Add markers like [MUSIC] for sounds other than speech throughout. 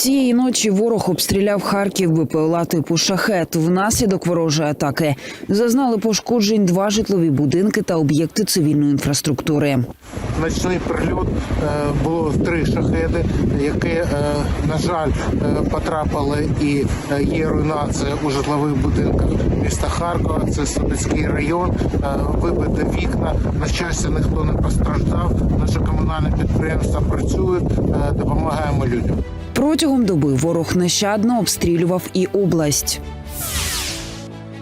Цієї ночі ворог обстріляв Харків БПЛА типу шахет. Внаслідок ворожої атаки зазнали пошкоджень два житлові будинки та об'єкти цивільної інфраструктури. Ночний прильот е, було три шахеди, які, е, на жаль, е, потрапили і є руйнація у житлових будинках міста Харкова. Це Слобідський район. Вибите вікна. На щастя, ніхто не постраждав. Наше комунальне підприємство працює, допомагаємо людям. Протягом доби ворог нещадно обстрілював і область.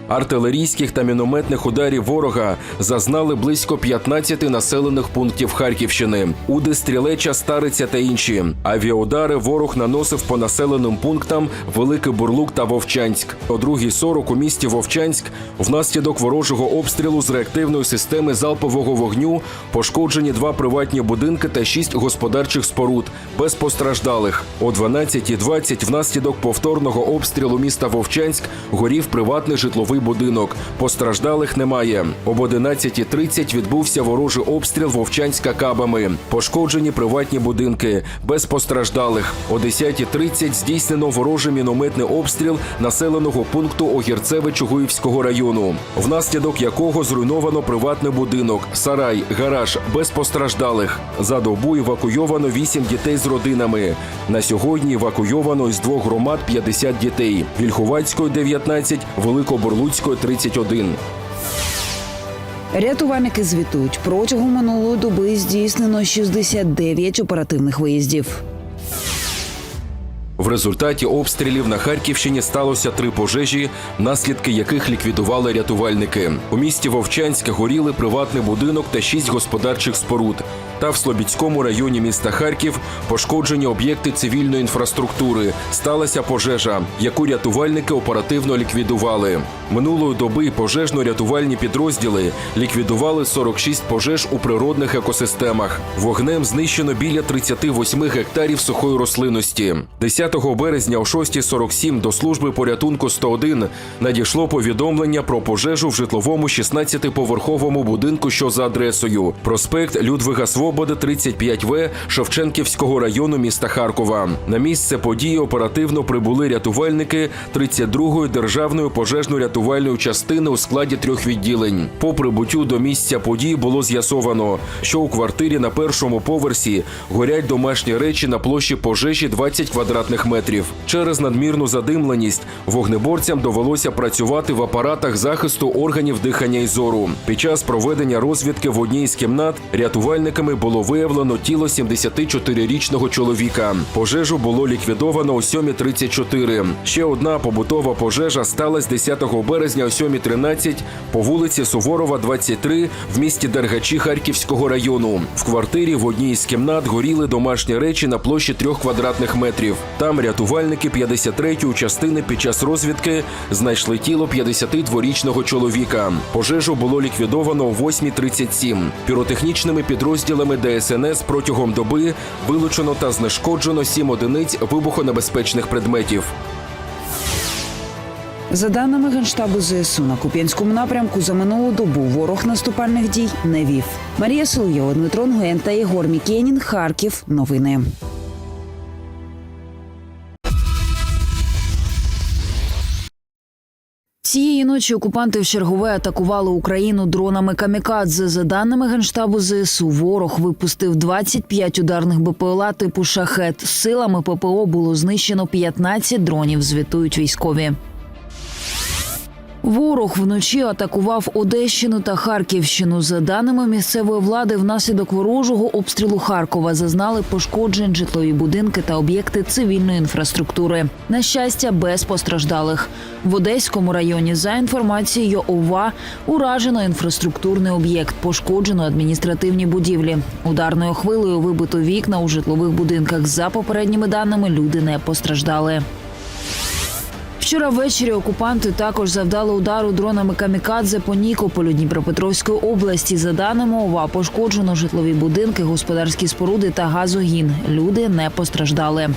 Артилерійських та мінометних ударів ворога зазнали близько 15 населених пунктів Харківщини. Уди Стрілеча, Стариця та інші. Авіаудари ворог наносив по населеним пунктам Великий Бурлук та Вовчанськ. О 2.40 у місті Вовчанськ внаслідок ворожого обстрілу з реактивної системи залпового вогню пошкоджені два приватні будинки та шість господарчих споруд без постраждалих. О 12.20 внаслідок повторного обстрілу міста Вовчанськ горів приватний житловий будинок. Постраждалих немає. Об 11.30 відбувся ворожий обстріл Вовчанська кабами. Пошкоджені приватні будинки без постраждалих. О 10.30 здійснено ворожий мінометний обстріл населеного пункту Огірцеве Чугуївського району, внаслідок якого зруйновано приватний будинок, сарай, гараж без постраждалих. За добу евакуйовано 8 дітей з родинами. На сьогодні евакуйовано із двох громад 50 дітей: Вільховацької 19, Великоборлуцької 31. Рятувальники звітують, протягом минулої доби здійснено 69 оперативних виїздів. В результаті обстрілів на Харківщині сталося три пожежі, наслідки яких ліквідували рятувальники. У місті Вовчанськ горіли приватний будинок та шість господарчих споруд. Та в Слобідському районі міста Харків пошкоджені об'єкти цивільної інфраструктури. Сталася пожежа, яку рятувальники оперативно ліквідували. Минулої доби пожежно-рятувальні підрозділи ліквідували 46 пожеж у природних екосистемах. Вогнем знищено біля 38 гектарів сухої рослинності. 10 березня о 6.47 до служби порятунку 101 надійшло повідомлення про пожежу в житловому 16-поверховому будинку, що за адресою проспект Людвига Свободи, 35В Шевченківського району міста Харкова. На місце події оперативно прибули рятувальники 32-ї державної пожежно-рятувальної частини у складі трьох відділень. По прибуттю до місця події було з'ясовано, що у квартирі на першому поверсі горять домашні речі на площі пожежі 20 квадратних метрів. Через надмірну задимленість вогнеборцям довелося працювати в апаратах захисту органів дихання і зору. Під час проведення розвідки в одній з кімнат рятувальниками було виявлено тіло 74-річного чоловіка. Пожежу було ліквідовано о 7.34. Ще одна побутова пожежа сталася 10 березня о 7.13 по вулиці Суворова, 23 в місті Дергачі Харківського району. В квартирі в одній з кімнат горіли домашні речі на площі трьох квадратних метрів. Там рятувальники 53-ї частини під час розвідки знайшли тіло 52-річного чоловіка. Пожежу було ліквідовано о 8.37. Піротехнічними підрозділами ДСНС протягом доби вилучено та знешкоджено 7 одиниць вибухонебезпечних предметів. За даними генштабу ЗСУ на Куп'янському напрямку за минулу добу ворог наступальних дій не вів. Марія Соловйова, Дмитро Нгуєн та Єгор Мікенін. Харків. Новини. Цієї ночі окупанти вчергове атакували Україну дронами камікадзе. За даними генштабу ЗСУ, ворог випустив 25 ударних БПЛА типу шахет. Силами ППО було знищено 15 дронів. Звітують військові. Ворог вночі атакував Одещину та Харківщину. За даними місцевої влади, внаслідок ворожого обстрілу Харкова зазнали пошкоджень житлові будинки та об'єкти цивільної інфраструктури. На щастя, без постраждалих. В Одеському районі, за інформацією ОВА, уражено інфраструктурний об'єкт, пошкоджено адміністративні будівлі. Ударною хвилею вибито вікна у житлових будинках. За попередніми даними, люди не постраждали. Вчора ввечері окупанти також завдали удару дронами камікадзе по Нікополю Дніпропетровської області. За даними ОВА, пошкоджено житлові будинки, господарські споруди та газогін. Люди не постраждали.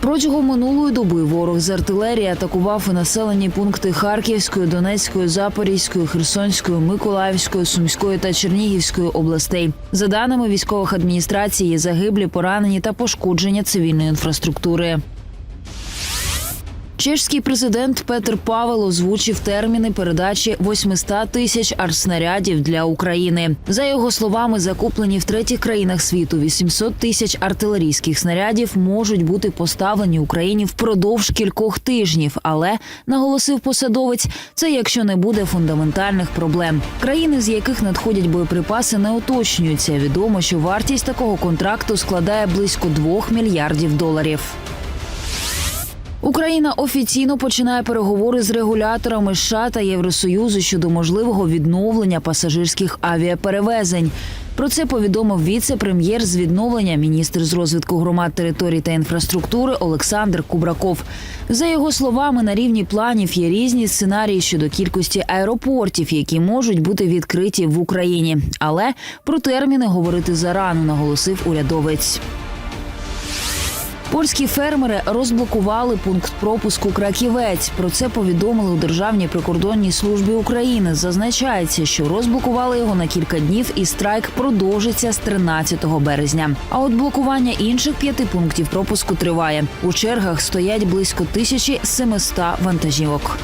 Протягом минулої доби ворог з артилерії атакував і населені пункти Харківської, Донецької, Запорізької, Херсонської, Миколаївської, Сумської та Чернігівської областей. За даними військових адміністрацій, загиблі, поранені та пошкодження цивільної інфраструктури. Чешський президент Петр Павел озвучив терміни передачі 800 тисяч артснарядів для України. За його словами, закуплені в третіх країнах світу 800 тисяч артилерійських снарядів можуть бути поставлені Україні впродовж кількох тижнів. Але наголосив посадовець, це якщо не буде фундаментальних проблем. Країни, з яких надходять боєприпаси, не уточнюються. Відомо, що вартість такого контракту складає близько 2 мільярдів доларів. Україна офіційно починає переговори з регуляторами США та Євросоюзу щодо можливого відновлення пасажирських авіаперевезень. Про це повідомив віце-прем'єр з відновлення, міністр з розвитку громад територій та інфраструктури Олександр Кубраков. За його словами, на рівні планів є різні сценарії щодо кількості аеропортів, які можуть бути відкриті в Україні. Але про терміни говорити зарано, наголосив урядовець. Польські фермери розблокували пункт пропуску Краківець. Про це повідомили у Державній прикордонній службі України. Зазначається, що розблокували його на кілька днів, і страйк продовжиться з 13 березня. А от блокування інших п'яти пунктів пропуску триває. У чергах стоять близько 1700 вантажівок.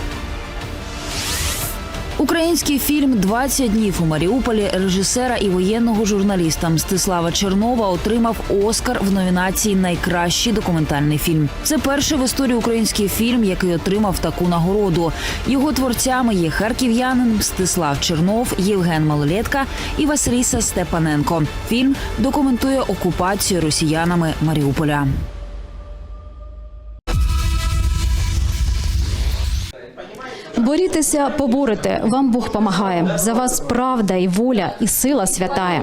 Український фільм «20 днів у Маріуполі режисера і воєнного журналіста Мстислава Чернова отримав Оскар в номінації Найкращий документальний фільм. Це перший в історії український фільм, який отримав таку нагороду. Його творцями є харків'янин Мстислав Чернов, Євген Малолетка і Василіса Степаненко. Фільм документує окупацію росіянами Маріуполя. Борітеся, поборете, вам Бог помагає. За вас правда і воля, і сила святає.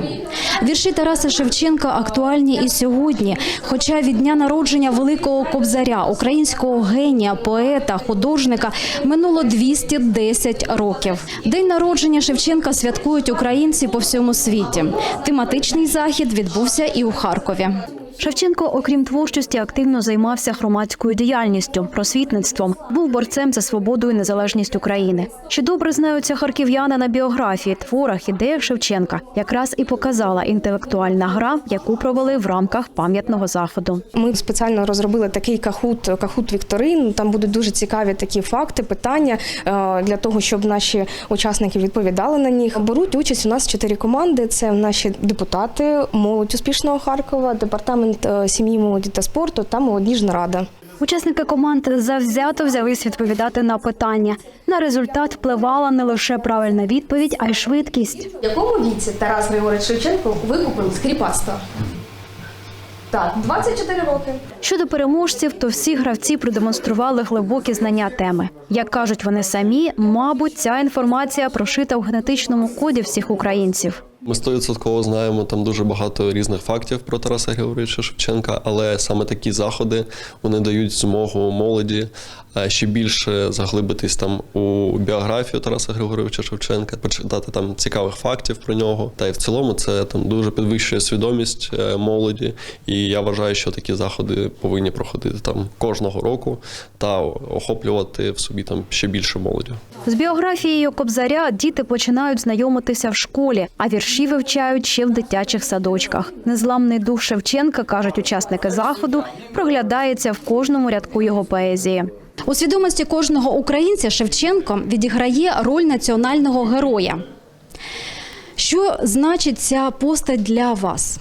Вірші Тараса Шевченка актуальні і сьогодні. Хоча від дня народження великого кобзаря, українського генія, поета, художника минуло 210 років. День народження Шевченка святкують українці по всьому світі. Тематичний захід відбувся і у Харкові. Шевченко, окрім творчості, активно займався громадською діяльністю, просвітництвом, був борцем за свободу і незалежність України. Що добре знаються харків'яни на біографії, творах, ідеях Шевченка, якраз і показала інтелектуальна гра, яку провели в рамках пам'ятного заходу. Ми спеціально розробили такий кахут, кахут Вікторин. Там будуть дуже цікаві такі факти, питання е, для того, щоб наші учасники відповідали на них. Беруть участь у нас чотири команди. Це наші депутати, молодь успішного Харкова, департамент е, сім'ї, молоді та спорту та молодіжна рада. Учасники команди завзято взялись відповідати на питання. На результат впливала не лише правильна відповідь, а й швидкість. В якому віці Тарас Григорович Шевченко викупив скріпацтво? Так, 24 роки. Щодо переможців, то всі гравці продемонстрували глибокі знання теми. Як кажуть вони самі, мабуть, ця інформація прошита в генетичному коді всіх українців. Ми стовідсотково знаємо там дуже багато різних фактів про Тараса Григоровича Шевченка, але саме такі заходи вони дають змогу молоді ще більше заглибитись там у біографію Тараса Григоровича Шевченка, почитати там цікавих фактів про нього. Та й в цілому це там дуже підвищує свідомість е, молоді. І я вважаю, що такі заходи повинні проходити там кожного року та охоплювати в собі там ще більше молоді. З біографією Кобзаря діти починають знайомитися в школі, а вірші вивчають ще в дитячих садочках. Незламний дух Шевченка, кажуть учасники заходу, проглядається в кожному рядку його поезії. У свідомості кожного українця Шевченко відіграє роль національного героя. Що значить ця постать для вас?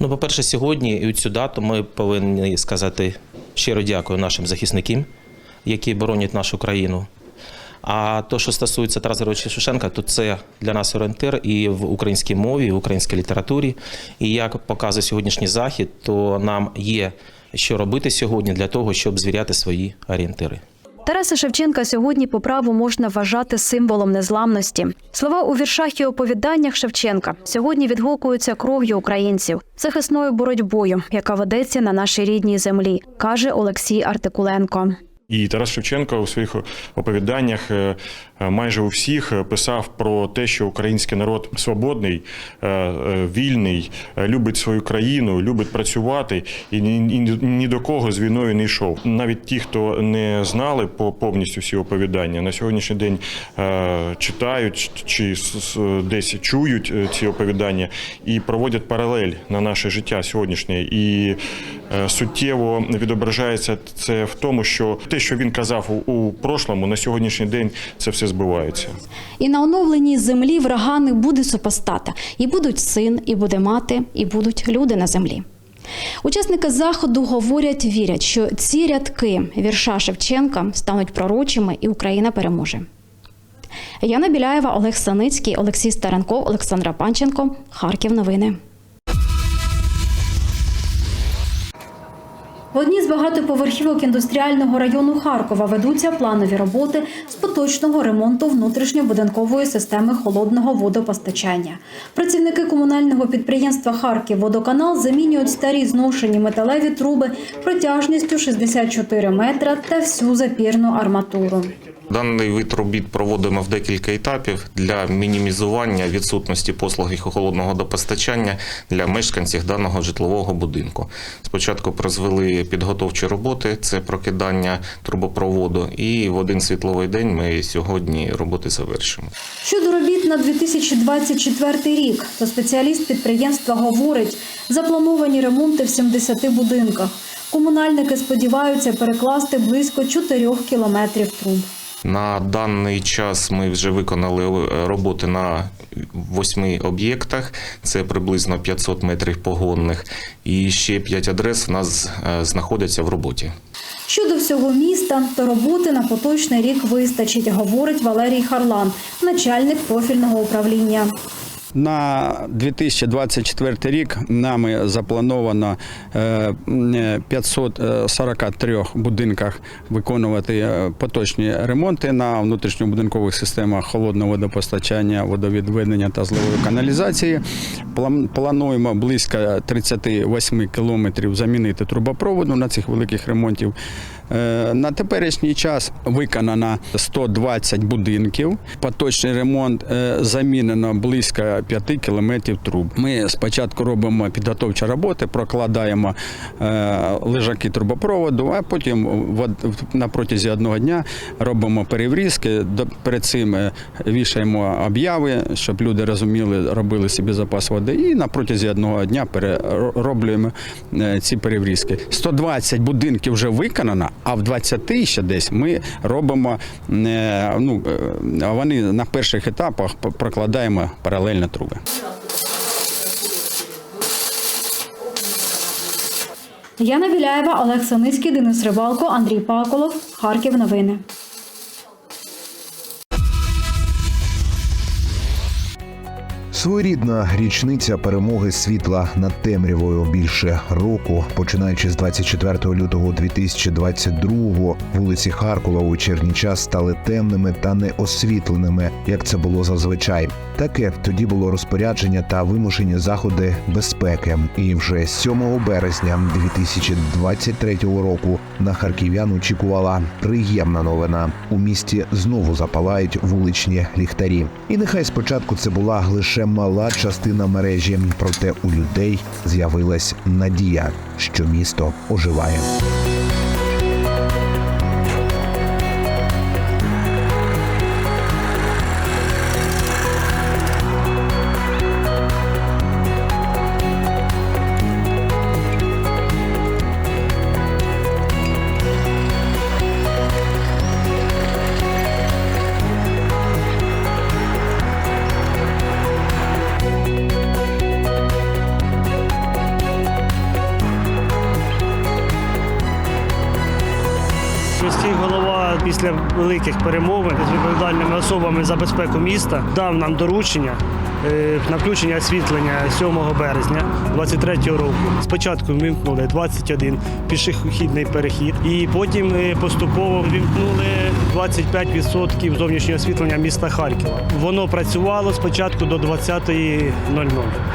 Ну, по-перше, сьогодні і цю дату ми повинні сказати щиро дякую нашим захисникам, які боронять нашу країну. А то, що стосується Тараса Григоровича Шевченка, то це для нас орієнтир і в українській мові, і в українській літературі. І як показує сьогоднішній захід, то нам є що робити сьогодні для того, щоб звіряти свої орієнтири. Тараса Шевченка сьогодні по праву можна вважати символом незламності. Слова у віршах і оповіданнях Шевченка сьогодні відгукуються кров'ю українців, захисною боротьбою, яка ведеться на нашій рідній землі, каже Олексій Артикуленко. І Тарас Шевченко у своїх оповіданнях е, е, майже у всіх е, писав про те, що український народ свободний, вільний, любить свою країну, любить працювати і ні, до кого з війною не йшов. Навіть ті, хто не знали по повністю всі оповідання, на сьогоднішній день читають чи десь чують ці оповідання і проводять паралель на наше життя сьогоднішнє. І суттєво відображається це в тому, що те, що він казав у, у прошлому, на сьогоднішній день це все збивається. І на оновленій землі врага не буде супостата. І будуть син, і буде мати, і будуть люди на землі. Учасники заходу говорять, вірять, що ці рядки вірша Шевченка стануть пророчими, і Україна переможе. Яна Біляєва, Олег Саницький, Олексій Старенков, Олександра Панченко. Харків. Новини. В одній з багатоповерхівок індустріального району Харкова ведуться планові роботи з поточного ремонту внутрішньобудинкової системи холодного водопостачання. Працівники комунального підприємства Харківводоканал замінюють старі зношені металеві труби протяжністю 64 метра та всю запірну арматуру. Даний вид робіт проводимо в декілька етапів для мінімізування відсутності послуги холодного водопостачання для мешканців даного житлового будинку. Спочатку прозвели підготовчі роботи, це прокидання трубопроводу, і в один світловий день ми сьогодні роботи завершимо. Щодо робіт на 2024 рік, то спеціаліст підприємства говорить, заплановані ремонти в 70 будинках. Комунальники сподіваються перекласти близько 4 кілометрів труб. На даний час ми вже виконали е, роботи на восьми об'єктах. Це приблизно 500 метрів погонних, і ще 5 адрес в нас е, знаходяться в роботі. Щодо всього міста, то роботи на поточний рік вистачить, говорить Валерій Харлан, начальник профільного управління. На 2024 рік нами заплановано е, 543 будинках виконувати е, поточні ремонти на внутрішньобудинкових системах холодного водопостачання, водовідведення та зливової каналізації. Плануємо близько 38 кілометрів замінити трубопроводу на цих великих ремонтів. Е, На теперішній час виконано 120 будинків. Поточний ремонт е, замінено близько 5 кілометрів труб. Ми спочатку робимо підготовчі роботи, прокладаємо е, лежаки трубопроводу, а потім на протязі одного дня робимо переврізки. Перед цим вішаємо обяви, щоб люди розуміли, робили собі запас води. І на протязі одного дня перероблюємо ці переврізки. 120 будинків вже виконано, а в 20 ще десь ми робимо. е, Ну, е, вони на перших етапах прокладаємо паралельно труби. Яна Віляєва, Олег Саницький, Денис Рибалко, Андрій Паколов. Харків. Новини. Своєрідна річниця перемоги світла над темрявою більше року, починаючи з 24 лютого 2022-го, вулиці Харкова у вечірній час стали темними та неосвітленими, як це було зазвичай. Таке тоді було розпорядження та вимушені заходи безпеки. І вже 7 березня 2023 року на харків'ян очікувала приємна новина. У місті знову запалають вуличні ліхтарі. І нехай спочатку це була лише мала частина мережі, проте у людей з'явилась надія, що місто оживає. Після великих перемовин з відповідальними особами за безпеку міста дав нам доручення на включення освітлення 7 березня 23 року. Спочатку вимкнули 21 пішохідний перехід, і потім е, поступово вимкнули 25% зовнішнього освітлення міста Харкова. Воно працювало спочатку до 20.00.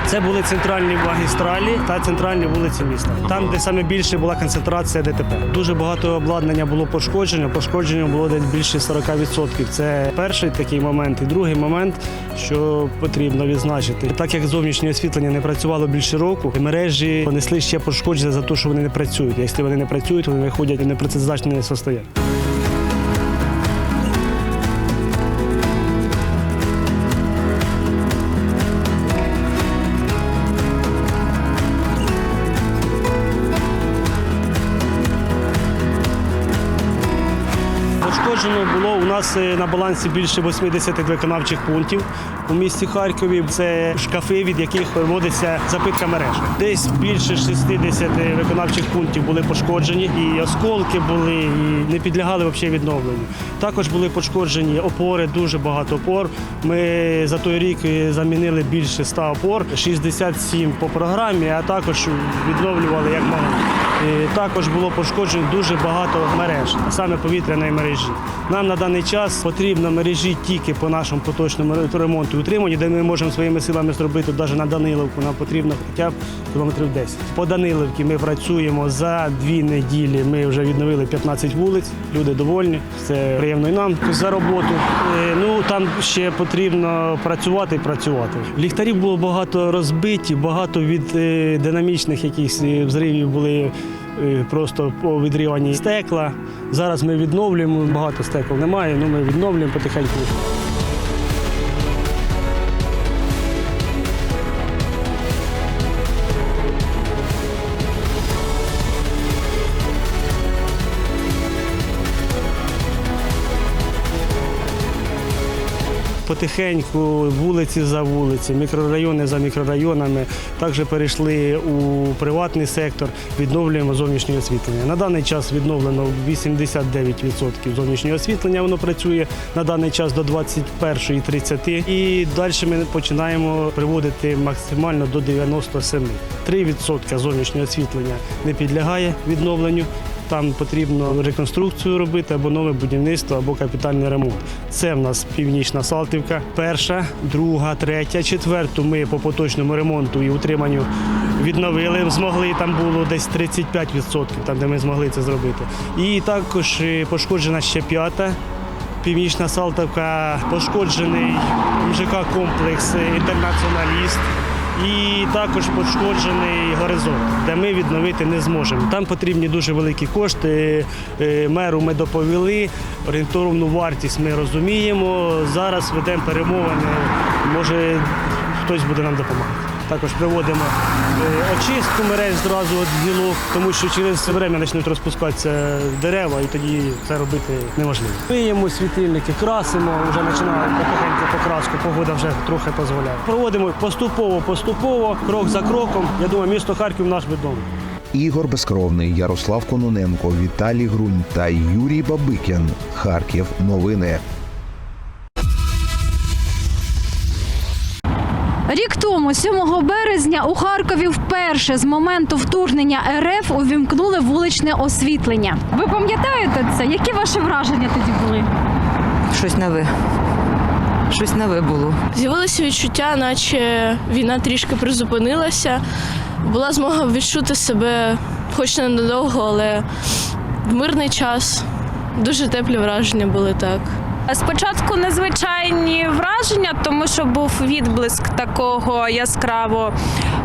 Це були центральні магістралі та центральні вулиці міста. Там, де саме більше була концентрація ДТП. Дуже багато обладнання було пошкоджено. Пошкодження було десь більше 40%. Це перший такий момент. І другий момент, що потрібно відзначити, так як зовнішнє освітлення не працювало більше року, мережі понесли ще пошкодження за те, що вони не працюють. Якщо вони не працюють, вони виходять в непрацездатне состояння. Нас на балансі більше 80 виконавчих пунктів у місті Харкові. Це шкафи, від яких виводиться запитка мереж. Десь більше 60 виконавчих пунктів були пошкоджені, і осколки були, і не підлягали взагалі відновленню. Також були пошкоджені опори, дуже багато опор. Ми за той рік замінили більше 100 опор, 67 по програмі, а також відновлювали як. Е, Також було пошкоджено дуже багато мереж, саме повітряної мережі. Нам на даний час потрібно мережі тільки по нашому поточному ремонту і де ми можемо своїми силами зробити навіть на Даниловку. Нам потрібно хоча б кілометрів 10. По Даниловці ми працюємо за дві неділі. Ми вже відновили 15 вулиць. Люди довольні. Це приємно і нам за роботу. Е, Ну там ще потрібно працювати і працювати. Ліхтарів було багато розбиті, багато від е, динамічних якихось е, взривів були просто відріванні стекла. Зараз ми відновлюємо, багато стекол немає, але ми відновлюємо потихеньку. Потихеньку вулиці за вулиці, мікрорайони за мікрорайонами. Також перейшли у приватний сектор, відновлюємо зовнішнє освітлення. На даний час відновлено 89% зовнішнього освітлення. Воно працює на даний час до 21.30. І далі ми починаємо приводити максимально до 97. 3% зовнішнього освітлення не підлягає відновленню. Там потрібно реконструкцію робити або нове будівництво, або капітальний ремонт. Це в нас північна Салтівка. Перша, друга, третя, четверту. Ми по поточному ремонту і утриманню відновили. Змогли там було десь 35%, там де ми змогли це зробити. І також е, пошкоджена ще п'ята. Північна Салтовка, пошкоджений МЖК комплекс е, інтернаціоналіст. І також пошкоджений горизонт, де ми відновити не зможемо. Там потрібні дуже великі кошти. Е, Меру ми доповіли, орієнтовну вартість ми розуміємо. Зараз ведемо перемовини. Може, хтось буде нам допомагати. Також приводимо е, очистку мереж зразу від гілок, тому що через время почнуть розпускатися дерева, і тоді це робити неможливо. Миємо світильники, красимо, вже починаємо потихеньку покраску, погода вже трохи дозволяє. Проводимо поступово, поступово, крок за кроком. Я думаю, місто Харків наш відомо. Ігор Безкровний, Ярослав Кононенко, Віталій Грунь та Юрій Бабикін. Харків. Новини. Рік тому, 7 березня, у Харкові вперше з моменту вторгнення РФ увімкнули вуличне освітлення. Ви пам'ятаєте це? Які ваші враження тоді були? Щось нове. Щось нове було. З'явилося відчуття, наче війна трішки призупинилася. Була змога відчути себе, хоч ненадовго, але в мирний час. Дуже теплі враження були так. Спочатку незвичайні враження, тому що був відблиск такого яскраво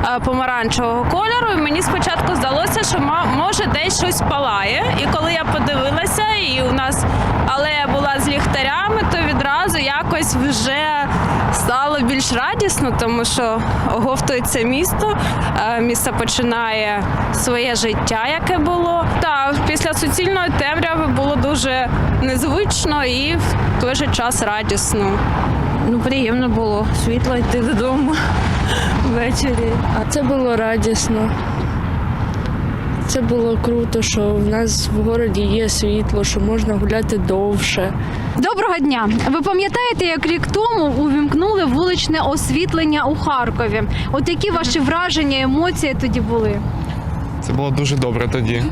е, помаранчевого кольору. І мені спочатку здалося, що може десь щось палає. І коли я подивилася, і у нас алея була з ліхтарями, то відразу якось вже стало більш радісно, тому що оговтується місто, е, місто починає своє життя, яке було. Та після суцільної темряви було дуже незвично і в той же час радісно. Ну, приємно було світло йти додому ввечері. А Це було радісно. Це було круто, що в нас в городі є світло, що можна гуляти довше. Доброго дня! Ви пам'ятаєте, як рік тому увімкнули вуличне вуличне освітлення у Харкові. От які ваші враження, емоції тоді були? Це було дуже добре тоді.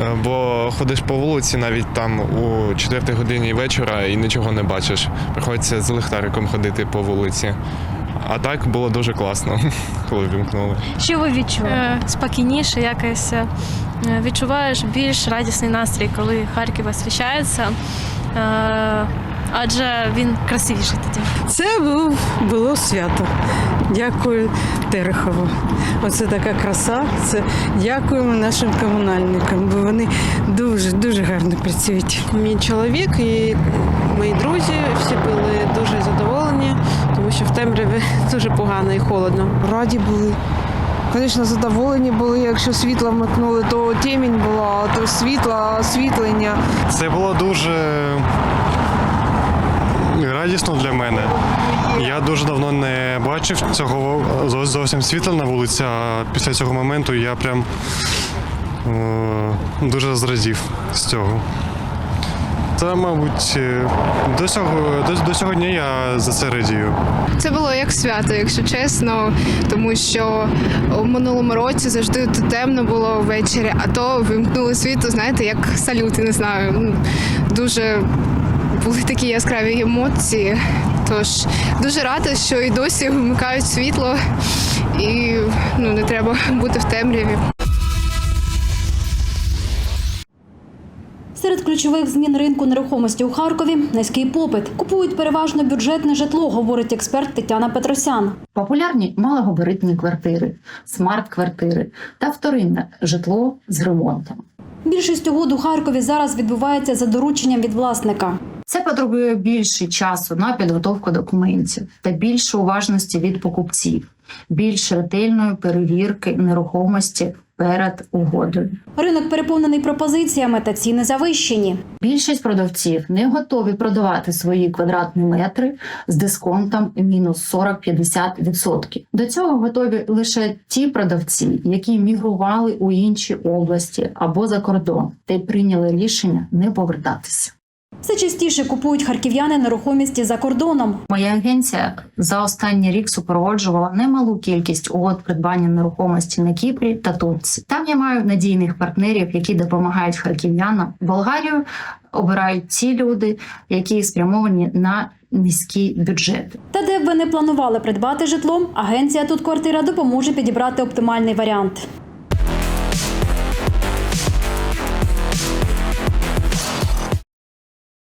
Е, Бо ходиш по вулиці навіть там у 4 годині вечора і нічого не бачиш. Приходиться з ліхтариком ходити по вулиці. А так було дуже класно, [LAUGHS] коли вімкнули. Що ви відчули? Е, Спокійніше якось е, відчуваєш більш радісний настрій, коли Харків освіщається. Е, Адже він красивіший тоді. Це був, було свято. Дякую Терехову. Оце така краса. Це дякуємо нашим комунальникам, бо вони дуже дуже гарно працюють. Мій чоловік і мої друзі всі були дуже задоволені, тому що в темряві [LAUGHS] дуже погано і холодно. Раді були. Звісно, задоволені були. Якщо світло вмикнули, то темінь була, то світло, освітлення. Це було дуже радісно для мене. Я дуже давно не бачив цього зовсім світла на вулиці, а після цього моменту я прям е, дуже зрадів з цього. Та, мабуть, е, до цього, до, до цього дня я за це радію. Це було як свято, якщо чесно, тому що в минулому році завжди тут темно було ввечері, а то вимкнули світло, знаєте, як салюти, не знаю. Дуже були такі яскраві емоції. Тож дуже рада, що і досі вмикають світло, і ну, не треба бути в темряві. Серед ключових змін ринку нерухомості у Харкові низький попит. Купують переважно бюджетне житло, говорить експерт Тетяна Петросян. Популярні малогабаритні квартири, смарт-квартири та вторинне житло з ремонтом. Більшість угод у Харкові зараз відбувається за дорученням від власника. Це потребує більше часу на підготовку документів та більше уважності від покупців, більш ретельної перевірки нерухомості перед угодою. Ринок переповнений пропозиціями та ціни завищені. Більшість продавців не готові продавати свої квадратні метри з дисконтом мінус 40-50%. До цього готові лише ті продавці, які мігрували у інші області або за кордон, та й прийняли рішення не повертатися. Все частіше купують харків'яни нерухомісті за кордоном. Моя агенція за останній рік супроводжувала немалу кількість угод придбання нерухомості на Кіпрі та Турції. Там я маю надійних партнерів, які допомагають харків'янам. Болгарію обирають ті люди, які спрямовані на низькі бюджети. Та де б ви не планували придбати житло, агенція тут квартира допоможе підібрати оптимальний варіант.